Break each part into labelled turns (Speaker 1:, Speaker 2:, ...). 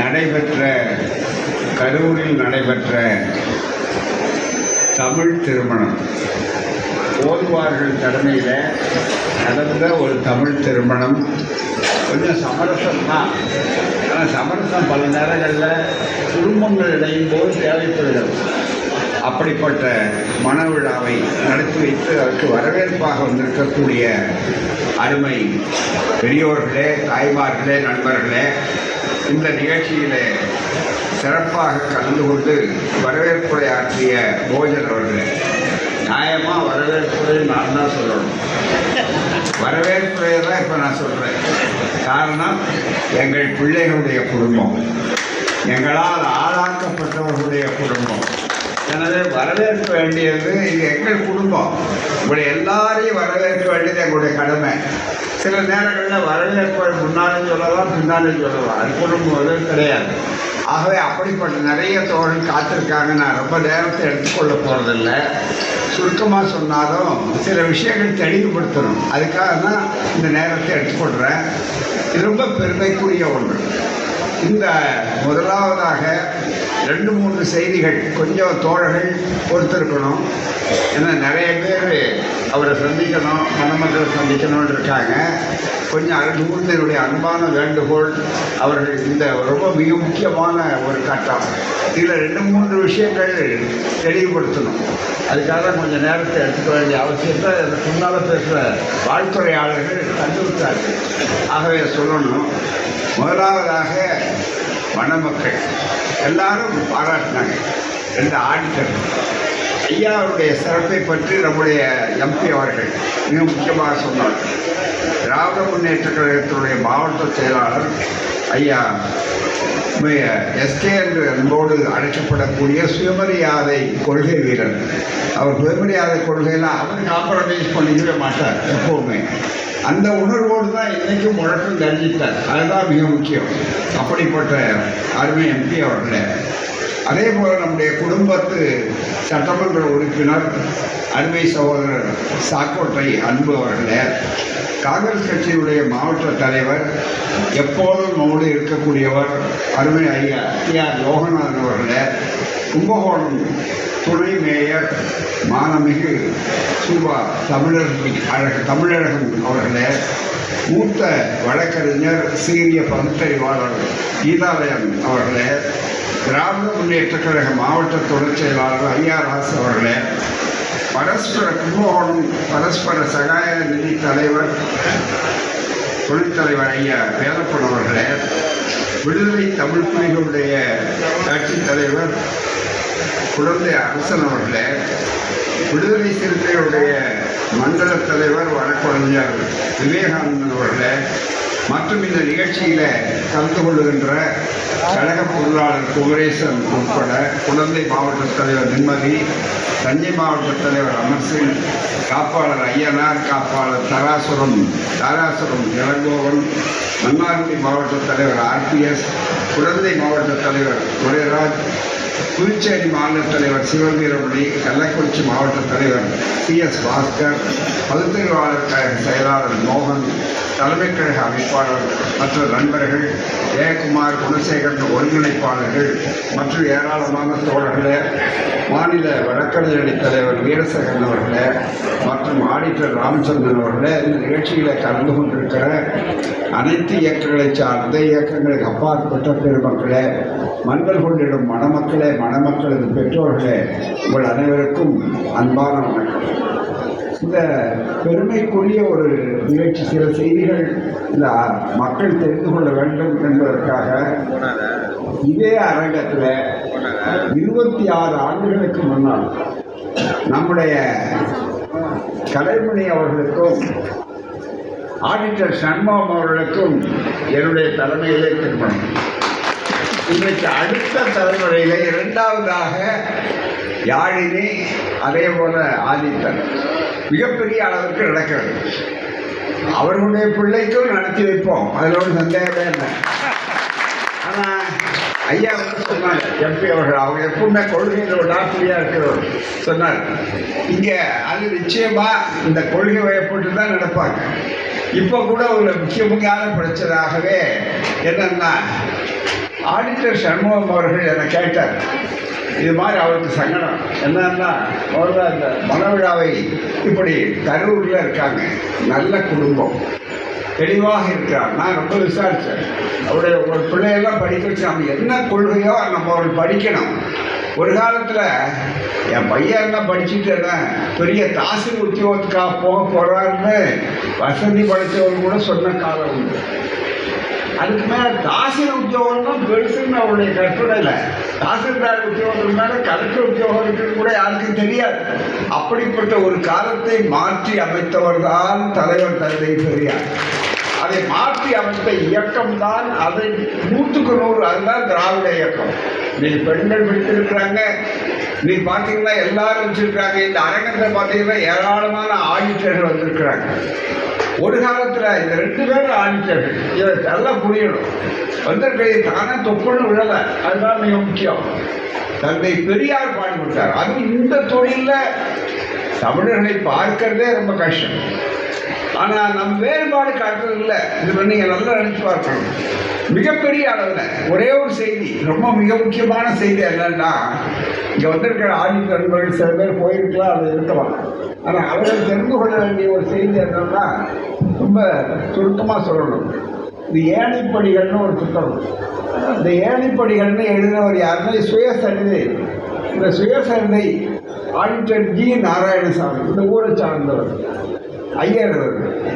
Speaker 1: நடைபெற்ற கரூரில் நடைபெற்ற தமிழ் திருமணம். போதுவார்கள் தலைமையில் நடந்த ஒரு தமிழ் திருமணம். கொஞ்சம் சமரசம் தான் ஆனால் சமரசம் பல நேரங்களில் குடும்பங்கள் இணையும் போது தேவைப்படுகிறது. அப்படிப்பட்ட மன விழாவை நடத்தி வைத்து அதற்கு வரவேற்பாக வந்திருக்கக்கூடிய அருமை பெரியோர்களே தாய்மார்களே நண்பர்களே இந்த நிகழ்ச்சியிலே சிறப்பாக கலந்து கொண்டு வரவேற்புரை ஆற்றிய போஜன் அவர்கள் நியாயமாக வரவேற்புரை நான் தான் சொல்லணும். வரவேற்புரையை தான் இப்போ நான் சொல்கிறேன் காரணம் எங்கள் பிள்ளைகளுடைய குடும்பம். எங்களால் ஆளாக்கப்பட்டவர்களுடைய குடும்பம். எனது வரவேற்க வேண்டியது இது எங்கள் குடும்பம். உங்களை எல்லாரையும் வரவேற்க வேண்டியது எங்களுடைய கடமை. சில நேரங்களில் வரவேற்பை முன்னாலும் சொல்லலாம் பின்னாலும் சொல்லலாம். அது குடும்பம் அது கிடையாது. ஆகவே அப்படிப்பட்ட நிறைய தோழன் காத்திருக்காங்க. நான் ரொம்ப நேரத்தை எடுத்துக்கொள்ள போகிறதில்ல சுருக்கமாக சொன்னாலும் சில விஷயங்கள் தெளிவுபடுத்தணும். அதுக்காக தான் இந்த நேரத்தை எடுத்துக்கொள்கிறேன் இது ரொம்ப பெருமைக்குரிய ஒன்று. இந்த முதலாவதாக ரெண்டு மூன்று செய்திகள் கொஞ்சம் தோழர்கள் பொறுத்திருக்கணும். ஏன்னா நிறைய பேர் அவரை சந்திக்கணும் மணமக்களை சந்திக்கணும்னு இருக்காங்க. கொஞ்சம் அருகூர்ந்து என்னுடைய அன்பான வேண்டுகோள் அவர்கள் இந்த ரொம்ப மிக முக்கியமான ஒரு கட்டம். இதில் ரெண்டு மூன்று விஷயங்கள் தெளிவுபடுத்தணும். அதுக்காக தான் கொஞ்சம் நேரத்தை எடுத்துக்க வேண்டிய அவசியத்தை எனக்கு முன்னால் பேசுகிற வாழ்த்துறையாளர்கள் கண்டுபிடித்தார்கள். ஆகவே சொல்லணும். முதலாவதாக மணமக்கள் எல்லாரும் பாராட்டினாங்க. ரெண்டு ஆடிட்டர் ஐயாவுடைய சிறப்பை பற்றி நம்முடைய எம்பி அவர்கள் மிக முக்கியமாக சொன்னார். திராவிட முன்னேற்ற கழகத்தினுடைய மாவட்ட செயலாளர் ஐயா எஸ்கே என்று அன்போடு அழைக்கப்படக்கூடிய சுயமரியாதை கொள்கை வீரர். அவர் சுயமரியாதை கொள்கையெல்லாம் அவர் காம்ப்ரமைஸ் பண்ணிக்கவே மாட்டார் எப்போவுமே. அந்த உணர்வோடு தான் இன்றைக்கும் முழக்கம் தெரிஞ்சிட்டார் அதுதான் மிக முக்கியம். அப்படிப்பட்ட அருமை எம்பி அவர்களே. அதே போல் நம்முடைய குடும்பத்து சட்டமன்ற உறுப்பினர் அருமை சகோதரர் சாக்கோட்டை அன்பு அவர்களே காங்கிரஸ் கட்சியுடைய மாவட்ட தலைவர் எப்போதும் நம்மோடு இருக்கக்கூடியவர் அருமை ஐயா டி ஆர் யோகநாதன் அவர்களே. கும்பகோணம் துணை மேயர் மானமிகு சூபா தமிழர் அழக தமிழழகன் அவர்களே மூத்த வழக்கறிஞர் சீரிய பகுத்தறிவாளர் கீதாலயம் அவர்களே திராவிட முன்னேற்ற கழக மாவட்ட துணைச் செயலாளர் ஐயாராஸ் அவர்களே பரஸ்பர கும்பகோணம் பரஸ்பர சகாய நிதி தலைவர் தொழிற்தலைவர் ஐயா வேலப்பன் அவர்களே விடுதலை தமிழ் புலிகளுடைய கட்சித் தலைவர் குழந்தை அரசன் அவர்களே விடுதலை சிறுத்தைகளுடைய மண்டல தலைவர் வழக்கறிஞர் விவேகானந்தன் அவர்களே. மற்றும் இந்த நிகழ்ச்சியில் கலந்து கொள்ளுகின்ற கழக பொருளாளர் குமரேசன் உட்பட குழந்தை மாவட்ட தலைவர் நிம்மதி தஞ்சை மாவட்ட தலைவர் அமர்சிங் காப்பாளர் ஐயனார் காப்பாளர் தராசுரம் தாராசுரம் இளங்கோவன் மன்னார்குடி மாவட்ட தலைவர் ஆர்பிஎஸ் குழந்தை மாவட்ட தலைவர் துரைராஜ் புதுச்சேரி மாநில தலைவர் சிவவீரமணி கள்ளக்குறிச்சி மாவட்ட தலைவர் சி எஸ் பாஸ்கர் பகுத்தறிவாளர் கழக செயலாளர் மோகன் தலைமை கழக அமைப்பாளர் மற்ற நண்பர்கள் ஜெயக்குமார் குணசேகரன் ஒருங்கிணைப்பாளர்கள் மற்றும் ஏராளமான தோழர்களே மாநில வழக்கறிஞரணி தலைவர் வீரசகன் அவர்களே மற்றும் ஆடிட்டர் ராமச்சந்திரன் அவர்களே இந்த நிகழ்ச்சியில் கலந்து கொண்டிருக்கிற அனைத்து இயக்கங்களை சார்ந்த இயக்கங்களுக்கு அப்பாற்பட்ட பெருமக்களே மண்கள் கொண்டிடும் மணமக்களே மணமக்களது பெற்றோர்களே உங்கள் அனைவருக்கும் அன்பான வணக்கம். இந்த பெருமைக்குரிய ஒரு நிகழ்ச்சி சில செய்திகள் இந்த மக்கள் தெரிந்து கொள்ள வேண்டும் என்பதற்காக இதே அரங்கத்தில் இருபத்தி ஆறு ஆண்டுகளுக்கு முன்னால் நம்முடைய கலைமணி அவர்களுக்கும் ஆடிட்டர் சண்முகம் அவர்களுக்கும் என்னுடைய தலைமையிலே திருமணம். இன்றைக்கு அடுத்த தலைமுறையிலே இரண்டாவதாக யாழினி அதே போல ஆதித்தன். மிகப்பெரிய அளவிற்கு நடக்கிறது அவர்களுடைய பிள்ளைக்கும் நடத்தி வைப்போம். அதில் ஒரு சந்தேகமே இல்லை. ஆனால் ஐயா வந்து சொன்னாங்க எம்பி அவர்கள் அவங்க எப்பவுமே கொள்கையில் ஒரு டாக்டரியாக இருக்கிறவர் சொன்னார். இங்கே அது நிச்சயமா இந்த கொள்கை வயப்பட்டு தான் நடப்பாங்க. இப்போ கூட ஒரு முக்கிய முக்கியமான பிரச்சனையாகவே என்னன்னா ஆடிட்டர் சண்முகம் அவர்கள் என்னை கேட்டார். இது மாதிரி அவருக்கு சங்கடம். என்னன்னா முதல்ல அந்த மனவிழாவை இப்படி கரூரில் இருக்காங்க. நல்ல குடும்பம். தெளிவாக இருக்கிறார். நான் ரொம்ப விசாரித்தேன் அவருடைய ஒரு பிள்ளையெல்லாம் படிக்க வச்சு நம்ம என்ன கொள்கையோ நம்ம அவர் படிக்கணும். ஒரு காலத்தில் என் பையன் என்ன படிச்சுட்டு பெரிய தாசி உத்தியோகத்துக்காக போக போகிறாருன்னு வசதி படித்தவங்க கூட சொன்ன காலம் உண்டு. அதுக்கு மேலே தாசில் உத்தியோகம் தான் பெருசுன்னு அவருடைய கற்பனையில் தாசில்தார் உத்தியோகத்துக்கு மேலே கலெக்டர் உத்தியோகம் இருக்குன்னு கூட யாருக்கும் தெரியாது. அப்படிப்பட்ட ஒரு காலத்தை மாற்றி அமைத்தவர் தான் தலைவர் தந்தை பெரியார். அதை மாற்றி அமைத்த இயக்கம் தான் அதை நூற்றுக்கு நூறு அதுதான் திராவிட இயக்கம். நீ பெண்கள் விடுத்திருக்கிறாங்க நீ பார்த்தீங்கன்னா எல்லாரும் வச்சிருக்காங்க இந்த அரங்கத்தை பார்த்தீங்கன்னா ஏராளமான ஆடிட்டர்கள் வந்திருக்கிறாங்க. ஒரு காலத்தில் இந்த ரெண்டு பேரும் ஆடிட்டர்கள். இதை நல்லா புரியணும். வந்திருக்கிறது தானே தொப்புன்னு விழலை. அதுதான் மிக முக்கியம். தந்தை பெரியார் பாடுபட்டார் அது இந்த தொழிலில் தமிழர்களை பார்க்கறதே ரொம்ப கஷ்டம். ஆனால் நம் வேறுபாடு காட்டுறது இல்லை இது நீங்கள் நல்லா நினைச்சு பார்க்கணும். மிகப்பெரிய அளவில். ஒரே ஒரு செய்தி ரொம்ப மிக முக்கியமான செய்தி என்னன்னா இங்கே வந்திருக்கிற ஆடிட்டர்கள் சில பேர் போயிருக்கலாம் அது இருக்கலாம் ஆனால் அவர்கள் தெரிந்து கொள்ள வேண்டிய ஒரு செய்தி என்னன்னா ரொம்ப சுருக்கமாக சொல்லணும். இந்த ஏழைப்படிகள்னு ஒரு புத்தகம். இந்த ஏணிப்படிகள்னு எழுதினவர் யாருன்னா சுயசரிதை. இந்த சுயசரிதை ஆடிட்டர் ஜி நாராயணசாமி இந்த ஊரை சார்ந்தவர். ஐயர்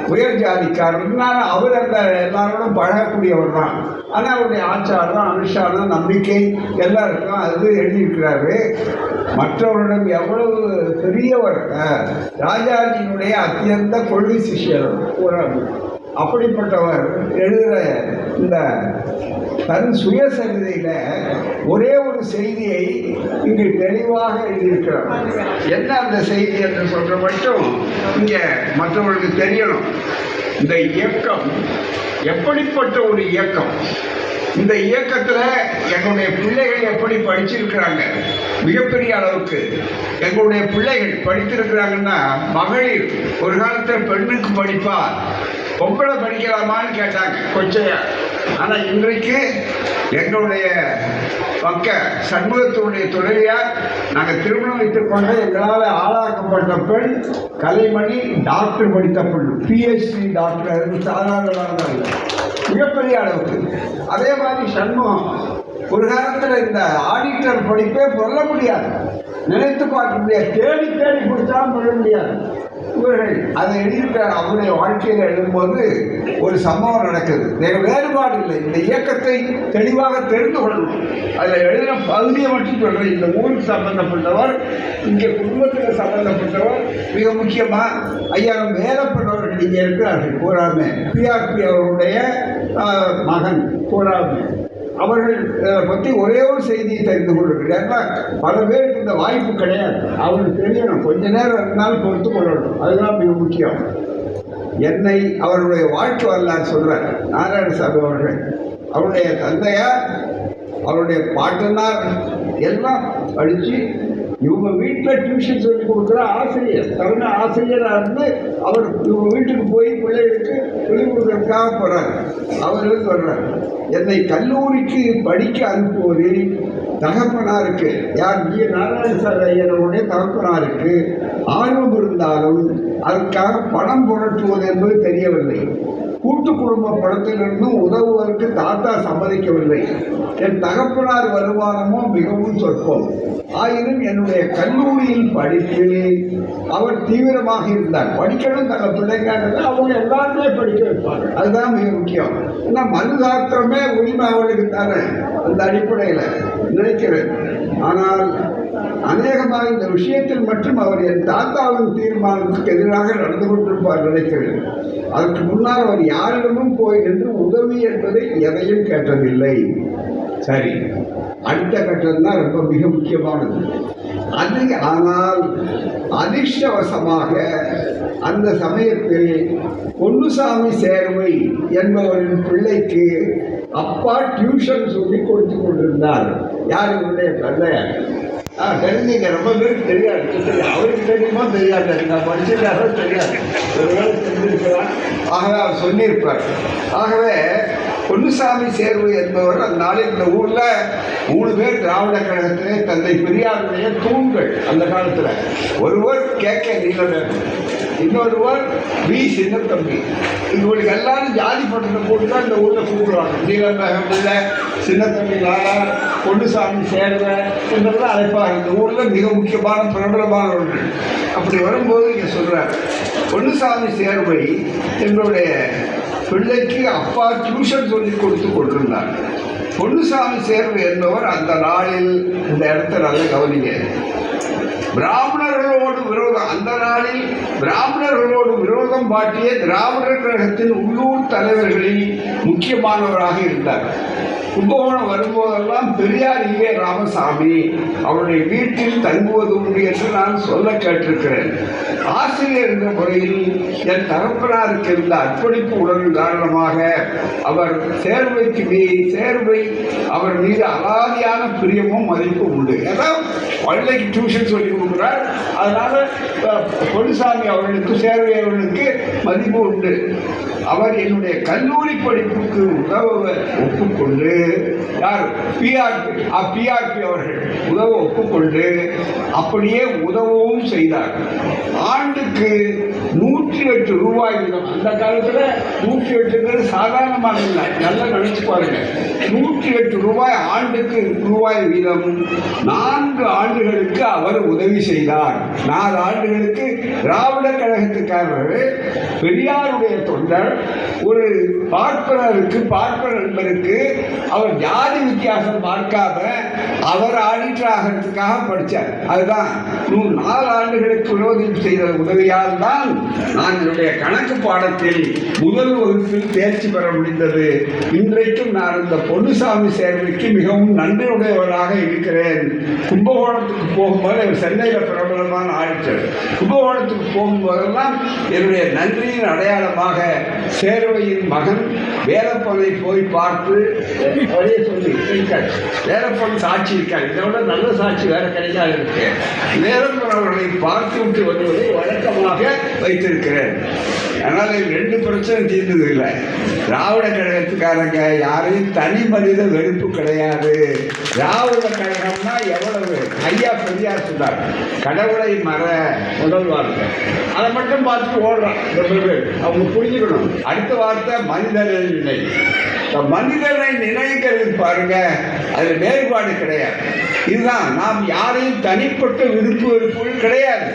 Speaker 1: உயர் ஜாதிக்காரர்னால அவர் அந்த எல்லாரோடும் பழகக்கூடியவர் தான் ஆனால் அவருடைய ஆச்சாரம் அனுஷ்டானம் நம்பிக்கை எல்லாருக்கும் அது எழுதியிருக்கிறாரு மற்றவரிடம் எவ்வளவு பெரியவர் ராஜாஜியினுடைய அத்தியந்த கொள்கை சிஷியர் ஒரு அப்படிப்பட்டவர் எழுதுகிற இந்த தன் சுயசரிதையில் ஒரே ஒரு செய்தியை இங்கு தெளிவாக எழுதியிருக்கிறார். என்ன அந்த செய்தி என்று சொல்ற மட்டும் இங்கே மற்றவர்களுக்கு தெரியணும். இந்த இயக்கம் எப்படிப்பட்ட ஒரு இயக்கம்? இந்த இயக்கத்தில் எங்களுடைய பிள்ளைகள் எப்படி படிச்சிருக்கிறாங்க? மிகப்பெரிய அளவுக்கு எங்களுடைய பிள்ளைகள் படித்திருக்கிறாங்கன்னா மகளிர் ஒரு காலத்தில் பெண்ணுக்கு படிப்பா? பொம்பளை படிக்கலாமான்னு கேட்டாங்க. கொச்சையா? ஆனால் இன்றைக்கு எங்களுடைய பக்க சண்முகத்தினுடைய துணைவியார் நாங்கள் திருமணம் வைத்துக் கொண்டு எங்களால் ஆளாக்கப்பட்ட பெண் கலைமணி டாக்டர் படித்த பெண் பிஹெச்டி டாக்டர் இல்லை. மிகப்பெரிய அளவுக்கு. அதே மாதிரி சண்முகம் ஒரு காலத்தில் இந்த ஆடிட்டர் படிப்பே சொல்ல முடியாது. நினைத்து பார்க்க முடியாது. தேடி தேடி கொடுத்தாலும் சொல்ல முடியாது. இவர்கள் அதை எழுதியிருக்கிறார் அவருடைய வாழ்க்கையில் எழுதும்போது ஒரு சம்பவம் நடக்குது. வேற வேறுபாடு இல்லை. இந்த இயக்கத்தை தெளிவாக தெரிந்து கொள்ளணும். அதில் எழுதின பகுதியை மட்டும் சொல்கிறேன் இந்த ஊருக்கு சம்பந்தப்பட்டவர் இங்கே குடும்பத்துக்கு சம்பந்தப்பட்டவர் மிக முக்கியமாக ஐயா வேலைப்பட்டவர்கள் இங்கே இருக்கிறார்கள். பூராமே. பிஆர்பி அவருடைய மகன். பூராமே. அவர்கள் பற்றி ஒரே ஒரு செய்தியை தெரிந்து கொள்ளுங்கள் பல பேருக்கு இந்த வாய்ப்பு கிடையாது. அவங்களுக்கு தெரியணும். கொஞ்ச நேரம் இருந்தாலும் பொறுத்து கொள்ளணும். அதுதான் மிக முக்கியம். என்னை அவருடைய வாழ்க்கை வரலாறு சொல்கிறார் நாராயணசாமி அவர்கள். அவருடைய தந்தையார் அவருடைய பாட்டனார் எல்லாம் படித்து இவங்க வீட்டில் டியூஷன் சொல்லி கொடுக்குற ஆசிரியர். தமிழ் ஆசிரியராக இருந்து அவர் இவங்க வீட்டுக்கு போய் பிள்ளை சொல்லிக் போகிறாங்க போகிறார் அவர்கள் சொல்கிறார் என்னை கல்லூரிக்கு படிக்க அனுப்புவதில் தகப்பனாருக்கு யார்? ஜி நாராயணசாமி ஐயனுடைய தகப்பனாருக்கு ஆர்வம் இருந்தாலும் அதற்காக பணம் புரட்டுவது என்பது தெரியவில்லை. கூட்டு குடும்ப பணத்திலிருந்தும் உதவுவதற்கு தாத்தா சம்மதிக்கவில்லை. என் தகப்பனார் வருமானமோ மிகவும் சொற்பம். ஆயினும் என்னுடைய கல்லூரியில் படிப்பில் அவர் தீவிரமாக இருந்தார். படிக்கணும் தங்கள் பிள்ளைங்கிறது அவங்க எல்லாருமே படிக்க வைப்பாங்க. அதுதான் மிக முக்கியம். ஏன்னா மனுதாத்திரமே உரிமை அவளுக்கு தானே? அந்த அடிப்படையில் நினைக்கிறேன். ஆனால் அநேகமாக இந்த விஷயத்தில் மட்டும் அவர் என் தாத்தாவின் தீர்மானத்துக்கு எதிராக நடந்து கொண்டிருப்பார் நினைக்கிறேன். அதற்கு முன்னால் அவர் யாரிடமும் போய் நின்று உதவி என்பதை எதையும் கேட்டதில்லை. சரி அடுத்த கட்டம் தான் ரொம்ப மிக முக்கியமானது. அது ஆனால் அதிர்ஷ்டவசமாக அந்த சமயத்தில் பொன்னுசாமி சேர்வை என்பவரின் பிள்ளைக்கு அப்பா டியூஷன் சொல்லி கொடுத்து கொண்டிருந்தார். யார் இவருடைய தந்தையார்? ஆ தெரிஞ்சீங்க. ரொம்ப பேருக்கு தெரியாது. அவருக்கு தெரியுமா? தெரியாது. நான் படிச்சிருக்காரோ தெரியாது. ஒருவேளை தெரிஞ்சிருக்கிறான் ஆகவே அவர் சொல்லியிருப்பார். ஆகவே பொன்னுசாமி சேர்வு என்பவர் அந்நாளில் இந்த ஊர்ல மூணு பேர் திராவிட கழகத்திலே தந்தை பெரியாருடைய தூண்கள் அந்த காலத்துல. ஒருவர் கே. கே. இன்னொருவர் வி. சின்னத்தம்பி. இவங்களுக்கு எல்லாரும் ஜாதி பட்டத்தை போட்டு தான் இந்த ஊரில் கூப்பிடுவாங்க. நீலவேகம் இல்லை சின்னத்தம்பி லாலா பொன்னுசாமி சேர்வ என்றெல்லாம் அழைப்பாங்க இந்த ஊரில் மிக முக்கியமான பிரபலமானவர்கள். அப்படி வரும்போது இங்கே சொல்கிறார் பொன்னுசாமி சேர்வை எங்களுடைய பிள்ளைக்கு அப்பா டியூஷன் சொல்லி கொடுத்து கொண்டிருந்தார் பொன்னுசாமி சேர்வு என்பவர் அந்த நாளில் இந்த இடத்த நல்லா கவனிங்க. பிராமணர்களோடு விரோதம். அந்த நாளில் பிராமணர்களோடு விரோதம் பாட்டிய திராவிடர் கழகத்தின் உள்ளூர் தலைவர்களில் முக்கியமானவராக இருந்தார். கும்பகோணம் வரும்போதெல்லாம் பெரியார் இங்கே ராமசாமி. அவருடைய வீட்டில் தங்குவது உண்டு என்று நான் சொல்ல கேட்டிருக்கிறேன். ஆசிரியர் என்ற முறையில் என் தகப்பனாருக்கு இருந்த அர்ப்பணிப்பு உடல் காரணமாக அவர் சேர்வைக்கு மீ சேர்வை அவர் மீது அலாதியான பிரியமும் மதிப்பும் உண்டு. ஏதாவது பள்ளிக்கு டியூஷன் சொல்லி கொடுக்குறார் அதனால் பொன்சாமி அவர்களுக்கு சேர்வை அவர்களுக்கு மதிப்பு உண்டு. அவர் என்னுடைய கல்லூரி படிப்புக்கு உதவ ஒப்புக்கொண்டு யார்? பிஆர்பி பிஆர்பி அவர்கள் உதவ ஒப்புக்கொண்டு அப்படியே உதவவும் செய்தார். ஆண்டுக்கு நூற்றி எட்டு ரூபாய் வீதம். அந்த காலத்தில் நூற்றி எட்டுங்கிறது சாதாரணமாக இல்லை நல்லா நினைச்சு பாருங்க. நூற்றி எட்டு ரூபாய் ஆண்டுக்கு ரூபாய் வீதம். நான்கு ஆண்டுகளுக்கு அவர் உதவி உதவி செய்தார். நாலு ஆண்டுகளுக்கு திராவிட கழகத்துக்காகவே பெரியாருடைய தொண்டர் ஒரு பார்ப்பனருக்கு பார்ப்ப நண்பருக்கு அவர் ஜாதி வித்தியாசம் பார்க்காம அவர் ஆடிட்டர் ஆகிறதுக்காக படித்தார் அதுதான் நாலு ஆண்டுகளுக்கு விரோதி செய்த உதவியால் தான் நான் என்னுடைய கணக்கு பாடத்தில் முதல் வகுப்பில் தேர்ச்சி பெற முடிந்தது. இன்றைக்கும் நான் இந்த பொன்னுசாமி சேர்வைக்கு மிகவும் நன்றியுடையவராக இருக்கிறேன். கும்பகோணத்துக்கு போகும்போது சரி சென்னையில் பிரபலமான ஆடிட்டர் கும்பகோணத்துக்கு போகும்போதெல்லாம் என்னுடைய நன்றியின் அடையாளமாக சேருவையின் மகன் வேலப்பனை போய் பார்த்து வழியை சொல்லி இருக்கார். வேலப்பன் சாட்சி இருக்கார். இதை விட நல்ல சாட்சி வேற கிடைக்காது இருக்கு வேலப்பன் அவர்களை பார்த்து விட்டு வருவதை வழக்கமாக வைத்திருக்கிறேன். ஆனால் ரெண்டு பிரச்சனை தீர்ந்தது இல்லை. திராவிட கழகத்துக்காரங்க யாரையும் தனி மனித வெறுப்பு கிடையாது. திராவிட கழகம்னா எவ்வளவு? ஐயா பெரியார் சொன்னார் கடவுளை மற முதல் வார்த்தை. அதை மட்டும் பார்த்து ஓடுறான் அவங்க புரிஞ்சுக்கணும். அடுத்த வார்த்தை மனிதனை நினை. மனிதனை நினைக்கிறது பாருங்க அது வேறுபாடு கிடையாது. இதுதான் நாம் யாரையும் தனிப்பட்ட விருப்பு வெறுப்பு கிடையாது.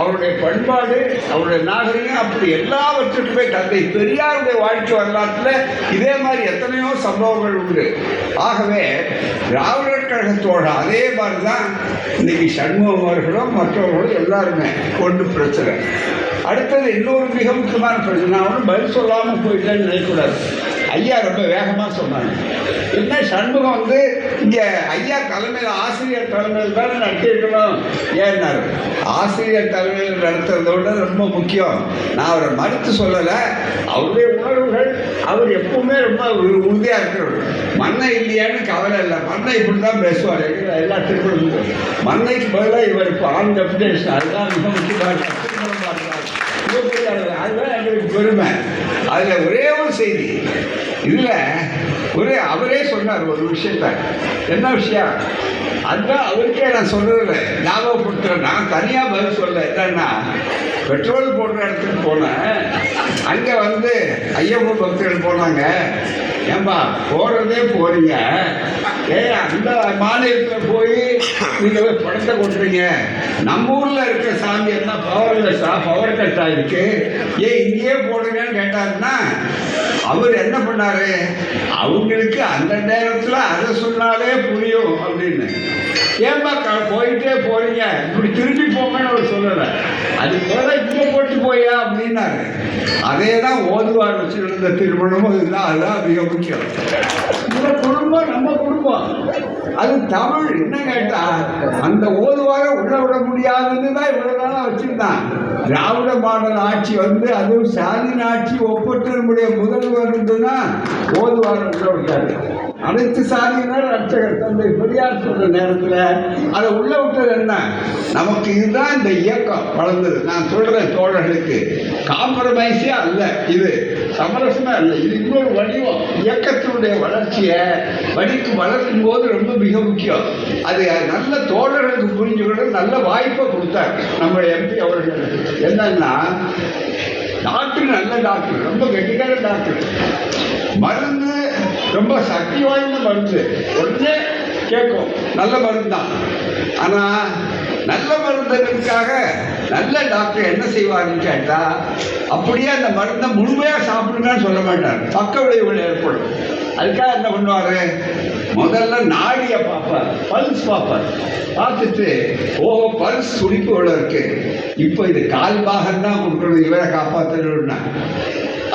Speaker 1: அவருடைய பண்பாடு அவருடைய நாகரிகம் அப்படி எல்லாவற்றுக்குமே தந்தை. பெரியாருடைய வாழ்க்கை வரலாற்றில் இதே மாதிரி எத்தனையோ சம்பவங்கள் உண்டு. ஆகவே திராவிடர் கழகத்தோட அதே மாதிரி தான் இன்னைக்கு சண்முகம் அவர்களும் மற்றவர்களும் எல்லாருமே ஒன்று பிரச்சனை. அடுத்தது இன்னொரு மிக முக்கியமான பிரச்சனை. நான் ஒன்றும் பதில் சொல்லாமல் போயிட்டேன்னு நினைக்கக்கூடாது. ஐயா ரொம்ப வேகமாக சொன்னாங்க என்ன சண்முகம் வந்து இங்கே ஐயா தலைமையில் ஆசிரியர் தலைமையில் தானே நடத்திருக்கணும் ஏன்னாரு. ஆசிரியர் தலைமையில் நடத்துறத விட ரொம்ப முக்கியம். நான் அவரை மறுத்து சொல்லலை. அவருடைய உணர்வுகள் அவர் எப்பவுமே ரொம்ப உறுதியாக இருக்கிறவர். மண்ணை இல்லையான்னு கவலை இல்லை. மண்ணை இப்படி தான் பேசுவார். எல்லா- எல்லா திருக்குறளும் மண்ணைக்கு பதிலாக இவர் இப்போ ஆன் டெபினேஷன் அதுதான் மிக முக்கியமான அதுதான் எங்களுக்கு பெருமை. அதில் ஒரே ஒரு செய்தி. இதில் ஒரே அவரே சொன்னார் ஒரு விஷயத்த. என்ன விஷயம்? அதுதான் அவருக்கே நான் சொல்றதில்ல ஞாபகப்படுத்துறேன். நான் தனியாக பதில் சொல்ல என்னன்னா பெட்ரோல் போடுற இடத்துக்கு போனேன். அங்கே வந்து ஐயப்பன் பக்தர்கள் போனாங்க. ஏன்பா போகிறதே போறீங்க. ஏ அந்த மாநிலத்தில் போய் நீங்கள் போய் படத்தை கொடுக்குறீங்க நம்ம ஊரில் இருக்க சாமி எல்லாம் பவர்லெஸ்ஸா பவர் கட் ஆயிருக்கு ஏன் இங்கேயே போடுங்கன்னு கேட்டாருன்னா அவர் என்ன பண்ணாரு? அவங்களுக்கு அந்த நேரத்தில் அதை சொன்னாலே புரியும் அப்படின்னு. ஏன்பா போயிட்டே போறீங்க? இப்படி திரும்பி போங்கன்னு அவர் சொல்லலை. அது போல இப்போ போட்டு போயா அப்படின்னாரு. அதே தான் ஓதுவார் வச்சுருந்த திருமணமும் இதுதான் அதுதான் மிக முக்கியம். இந்த குடும்பம் நம்ம குடும்பம். அது தமிழ் என்ன கேட்டா அந்த ஓதுவார உள்ள விட முடியாதுன்னு தான் இவ்வளவு நாளா வச்சிருந்தான். திராவிட மாடல் ஆட்சி வந்து அதுவும் ஸ்டாலின் ஆட்சி ஒப்பற்ற நம்முடைய முதல்வர் இருந்துன்னா ஓதுவார உள்ள விட்டாரு அனைத்து சாதியினர் அர்ச்சகர் தந்தை பெரியார் சொல்ற நேரத்தில் அதை உள்ள விட்டது என்ன? நமக்கு இதுதான் இந்த இயக்கம் வளர்ந்தது. நான் சொல்றேன் தோழர்களுக்கு காம்ப்ரமைஸே அல்ல இது. சமரசமா இல்லை. இது இன்னொரு வடிவம். இயக்கத்தினுடைய வளர்ச்சியை வடிக்கு வளர்க்கும் போது ரொம்ப மிக முக்கியம். அது நல்ல தோழர்களுக்கு புரிஞ்சுக்கணும் நல்ல வாய்ப்பை கொடுத்தார் நம்ம எம்பி அவர்கள். என்னன்னா டாக்டர் நல்ல டாக்டர் ரொம்ப கெட்டிக்கார டாக்டர். மருந்து ரொம்ப சக்தி வாய்ந்த மருந்து. உடனே கேட்கும். நல்ல மருந்து தான் ஆனால் நல்ல மருந்துக்காக நல்ல டாக்டர் என்ன செய்வாருன்னு கேட்டால் அப்படியே அந்த மருந்தை முழுமையாக சாப்பிடுங்கன்னு சொல்ல மாட்டார். பக்க விளைவுகள் ஏற்படும். அதுக்காக என்ன பண்ணுவார்? முதல்ல நாடியை பார்ப்பார் பல்ஸ் பார்ப்பார். பார்த்துட்டு ஓஹோ பல்ஸ் துடிப்பு இவ்வளோ இருக்கு? இப்போ இது கால் பாகம் தான் கொடுக்கணும் இவரை காப்பாற்றணும்னா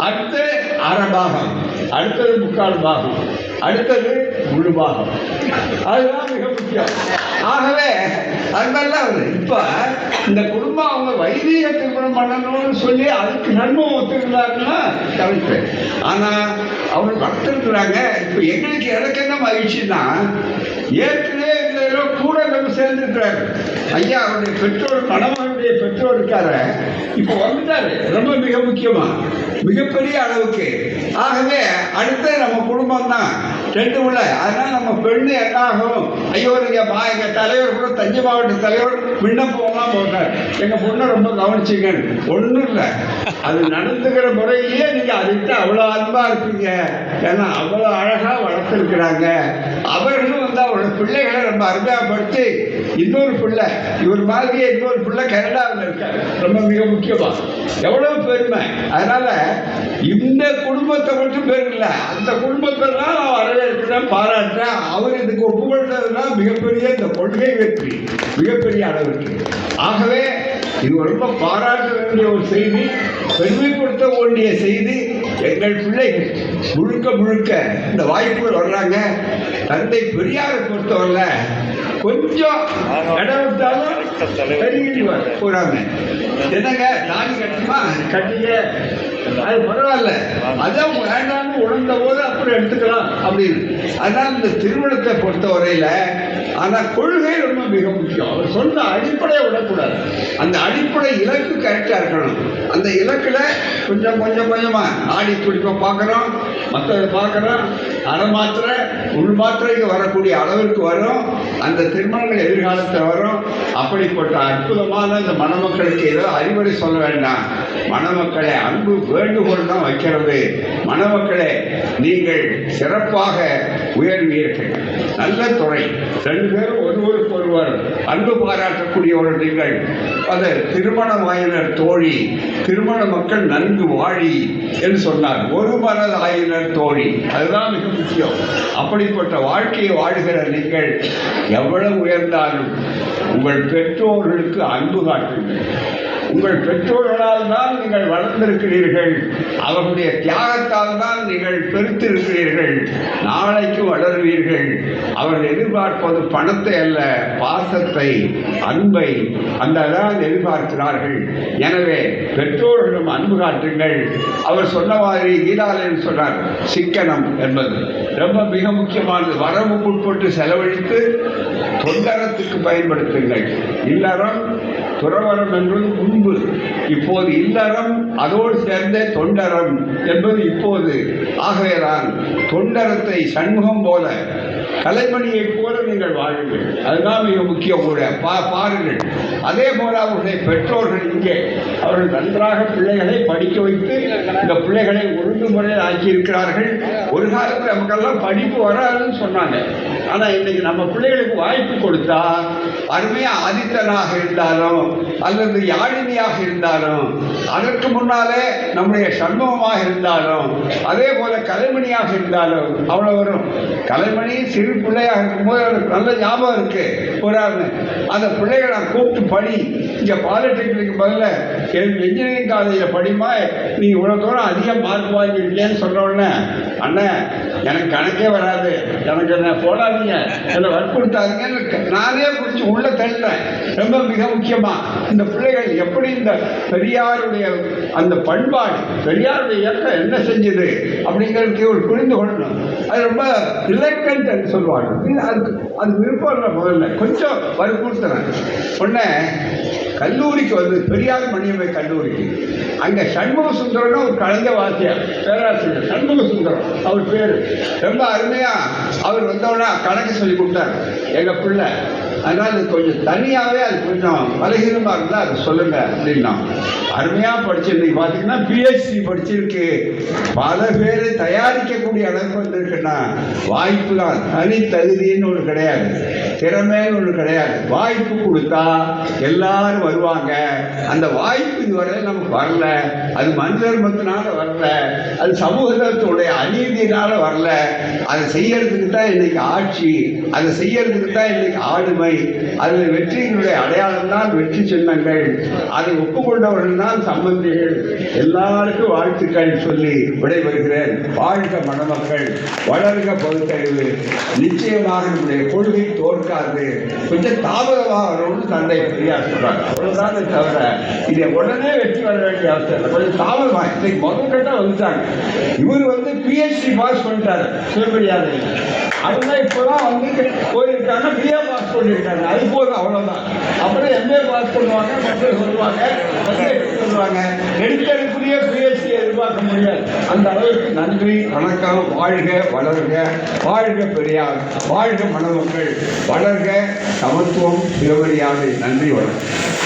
Speaker 1: அடுத்து அரை பாகம் அடுத்தது முக்கால் பாகம் அடுத்தது முழு பாகம். அதுதான் முக்கியம் ஆகவே அது மாதிரிலாம் வருது இப்போ இந்த குடும்பம் அவங்க வைதிக திருமணம் பண்ணணும்னு சொல்லி அதுக்கு நன்மை ஒத்துக்கிறாருன்னா தவிர்ப்பு ஆனால் அவங்க வளர்த்துருக்குறாங்க. இப்போ எங்களுக்கு எனக்கு என்ன மகிழ்ச்சின்னா ஏற்கனவே இதில் கூட நம்ம சேர்ந்துருக்கிறாரு. ஐயா அவருடைய பெற்றோர் கணவனுடைய பெற்றோர் இருக்கார. இப்போ வந்துட்டாரு. ரொம்ப மிக முக்கியமா. மிகப்பெரிய அளவுக்கு. ஆகவே அடுத்த நம்ம குடும்பம் தான் ரெண்டு உள்ள அதனால நம்ம பெண்ணு என்ன ஆகும்? ஐயோ நீங்க தலைவர் கூட தஞ்சை மாவட்ட தலைவர் விண்ணப்பம்லாம் போட்டார் எங்கள் பொண்ணை ரொம்ப கவனிச்சிங்க. ஒன்றும் இல்லை. அது நடந்துக்கிற முறையிலேயே நீங்கள் அதுக்கிட்ட அவ்வளோ அன்பாக இருப்பீங்க. ஏன்னா அவ்வளோ அழகாக வளர்த்துருக்குறாங்க. அவர்களும் வந்து அவரோட பிள்ளைகளை ரொம்ப அருமையாகப்படுத்தி இன்னொரு பிள்ளை இவர் மாதிரியே இன்னொரு பிள்ளை கனடாவில் இருக்காரு. ரொம்ப மிக முக்கியமாக எவ்வளோ பெருமை. அதனால் இந்த குடும்பத்தை மட்டும் பேர் இல்லை அந்த குடும்பத்தை தான் நான் வரவேற்கிறேன் பாராட்டுறேன். அவர் இதுக்கு ஒப்புக்கொண்டதுனா மிகப்பெரிய இந்த கொள்கை வெற்றி மிகப்பெரிய ஆகவே இது ரொம்ப பாராட்ட வேண்டிய ஒரு செய்தி பெருமைப்படுத்த வேண்டிய செய்தி எங்கள் பிள்ளைகள் முழுக்க முழுக்க இந்த வாய்ப்புகள் வர்றாங்க. தந்தை பெரியாரை பொறுத்தவரை கொஞ்சம் இடம் விட்டாலும் போறாங்க. என்னங்க தாலி கட்டுமா கட்டிக்க அது பரவாயில்ல. அதான் வேண்டாம்னு உணர்ந்த போது அப்புறம் எடுத்துக்கலாம் அப்படின்னு. அதனால இந்த திருமணத்தை பொறுத்தவரையில ஆனா கொள்கை ரொம்ப மிக முக்கியம். அவர் சொன்ன அடிப்படையை விடக்கூடாது. அந்த அடிப்படை இலக்கு கரெக்டா இருக்கணும். அந்த இலக்குல கொஞ்சம் கொஞ்சம் கொஞ்சமா ஆடி துடிப்பை பார்க்குறோம் மற்றதை பார்க்குறோம் அரை மாத்திரை உள் மாத்திரைக்கு வரக்கூடிய அளவிற்கு வரும். அந்த திருமணங்கள் எதிர்காலத்தில் வரும். அப்படிப்பட்ட அற்புதமான இந்த மணமக்களுக்கு ஏதோ அறிவுரை சொல்ல வேண்டாம். மணமக்களை அன்பு வேண்டுகோள் தான் வைக்கிறது. மணமக்களே நீங்கள் சிறப்பாக உயர்வீர்கள். நல்ல துறை. ரெண்டு பேரும் ஒரு ஒருவர் அன்பு பாராட்டக்கூடியவர்கள் நீங்கள். அது திருமண வாயினர் தோழி திருமண மக்கள் நன்கு வாழி என்று சொன்னார். ஒரு மனது ஆயினர் தோழி. அதுதான் மிக முக்கியம். அப்படிப்பட்ட வாழ்க்கையை வாழ்கிற நீங்கள் எவ்வளவு உயர்ந்தாலும் உங்கள் பெற்றோர்களுக்கு அன்பு காட்டுங்கள். உங்கள் பெற்றோர்களால் தான் நீங்கள் வளர்ந்திருக்கிறீர்கள். அவர்களுடைய தியாகத்தால் தான் நீங்கள் பெருத்திருக்கிறீர்கள். நாளைக்கு வளருவீர்கள். அவர்கள் எதிர்பார்ப்பது பணத்தை அல்ல பாசத்தை அன்பை. அந்த தான் எதிர்பார்க்கிறார்கள். எனவே பெற்றோர்களும் அன்பு காட்டுங்கள். அவர் சொன்ன மாதிரி கீதாலயன் சொன்னார் சிக்கனம் என்பது. ரொம்ப மிக முக்கியமானது. வரவுக்கு உட்பட்டு செலவழித்து தொண்டரத்துக்கு பயன்படுத்துங்கள். இல்லறம் துறவரம் என்பது முன்பு இப்போது இல்லறம் அதோடு சேர்ந்த தொண்டரம் என்பது இப்போது. ஆகவேதான் தொண்டரத்தை சண்முகம் போல கலைமணியைப் போல நீங்கள் வாழுங்கள். அதுதான் மிக முக்கியம் கூட. பா பாருங்கள். அதே போல அவருடைய பெற்றோர்கள் இங்கே அவர்கள் நன்றாக பிள்ளைகளை படிக்க வைத்து இந்த பிள்ளைகளை ஒழுங்குமுறையில் ஆக்கியிருக்கிறார்கள். ஒரு காலத்தில் நமக்கெல்லாம் படிப்பு வராதுன்னு சொன்னாங்க. ஆனால் இன்னைக்கு நம்ம பிள்ளைகளுக்கு வாய்ப்பு கொடுத்தா அருமையாக ஆதித்தனாக இருந்தாலும் அல்லது யாழினியாக இருந்தாலும் அதற்கு முன்னாலே நம்முடைய சண்முகமாக இருந்தாலும் அதே போல கலைமணியாக இருந்தாலும் அவ்வளோ வரும். கலைமணி சிறு பிள்ளையாக இருக்கும்போது அவனுக்கு நல்ல ஞாபகம் இருக்கு. போறாருன்னு. அந்த பிள்ளைகளை நான் கூப்பிட்டு படி. இங்கே பாலிடெக்னிக் பதில் இன்ஜினியரிங் காலேஜில் படிமா நீ இவ்வளோ தூரம் அதிக மார்க் வாங்கியிருக்கேன்னு சொன்ன உடனே அண்ணன் எனக்கு கணக்கே வராது. எனக்கு என்ன போடாதீங்க. என்னை வற்புறுத்தாதீங்கன்னு நானே பிடிச்சி உள்ள தள்ளுறேன் ரொம்ப மிக முக்கியமா. இந்த பிள்ளைகள் எப்படி இந்த பெரியாருடைய அந்த பண்பாடு பெரியாருடைய இயக்கம் என்ன செஞ்சது அப்படிங்கிறதுக்கு ஒரு புரிந்து கொள்ளணும். அது ரொம்ப ரிலக்டன்ட் என்று சொல்லுவாங்க. அதுக்கு அது விருப்பம் இல்லை முதல்ல. கொஞ்சம் வற்புறுத்துறேன். உடனே கல்லூரிக்கு வந்து பெரியார் மணியம்மை கல்லூரிக்கு அங்கே சண்முக சுந்தரம்னு ஒரு கலைஞர் வாசியார் பேராசிரியர் சண்முக சுந்தரம் அவர் பேர். ரொம்ப அருமையாக அவர் வந்தோடனே கணக்கு சொல்லி கொடுத்தார். எங்கள் பிள்ளை. அதனால் அது கொஞ்சம் தனியாகவே அது கொஞ்சம் பலகீனமாக இருந்தால் அதை சொல்லுங்க அப்படின்னா. அருமையாக படிச்சு இன்னைக்கு பார்த்தீங்கன்னா பிஹெச்டி படிச்சிருக்கு. பல பேர் தயாரிக்கக்கூடிய அளவுக்கு வந்திருக்குன்னா வாய்ப்பு தான் தனி தகுதின்னு ஒன்று கிடையாது. திறமைன்னு ஒன்று கிடையாது. வாய்ப்பு கொடுத்தா எல்லாரும் வருவாங்க. அந்த வாய்ப்பு இதுவரை நமக்கு வரல. அது மனிதர்மத்தினால வரல. அது சமூகத்துடைய அநீதியினால வரல. அதை செய்யறதுக்கு தான் இன்னைக்கு ஆட்சி. அதை செய்யறதுக்கு தான் இன்னைக்கு ஆளுமை. அதில் வெற்றியினுடைய அடையாளம் தான் வெற்றி சின்னங்கள் அதை ஒப்புக்கொண்டவர்கள் தான் சம்பந்திகள். எல்லாருக்கும் வாழ்த்துக்கள் சொல்லி விடைபெறுகிறேன் வாழ்க மணமக்கள் வளர்க பகுத்தறிவு நிச்சயமாக நம்முடைய கொள்கை தோற்காது. கொஞ்சம் தாமதமாக வரும்னு தந்தை பெரியார் சொல்றாங்க அவ்வளவுதான் தவிர இதை உடனே வெற்றி வர வேண்டிய அவசியம் இல்லை. கொஞ்சம் தாமதமாக இன்னைக்கு முதல் கட்டம் வந்துட்டாங்க. இவர் வந்து பிஹெச்டி பாஸ் பண்ணிட்டார் சிவபெரியாதையில் அதுதான் இப்போதான் வந்து போயிருக்காங்க பிஎம் பாஸ் அது போதும் அவ்வளோதான் அப்புறம் எம்ஏ பாஸ் பண்ணுவாங்க மக்கள் சொல்லுவாங்க சொல்லுவாங்க. எடுக்கக்கூடிய பிஎஸ்சி எதிர்பார்க்க முடியாது. அந்த அளவுக்கு நன்றி வணக்கம் வாழ்க வளர்க. வாழ்க பெரியார் வாழ்க மணமக்கள் வளர்க சமத்துவம் சிவபெரியாதை நன்றி வணக்கம்.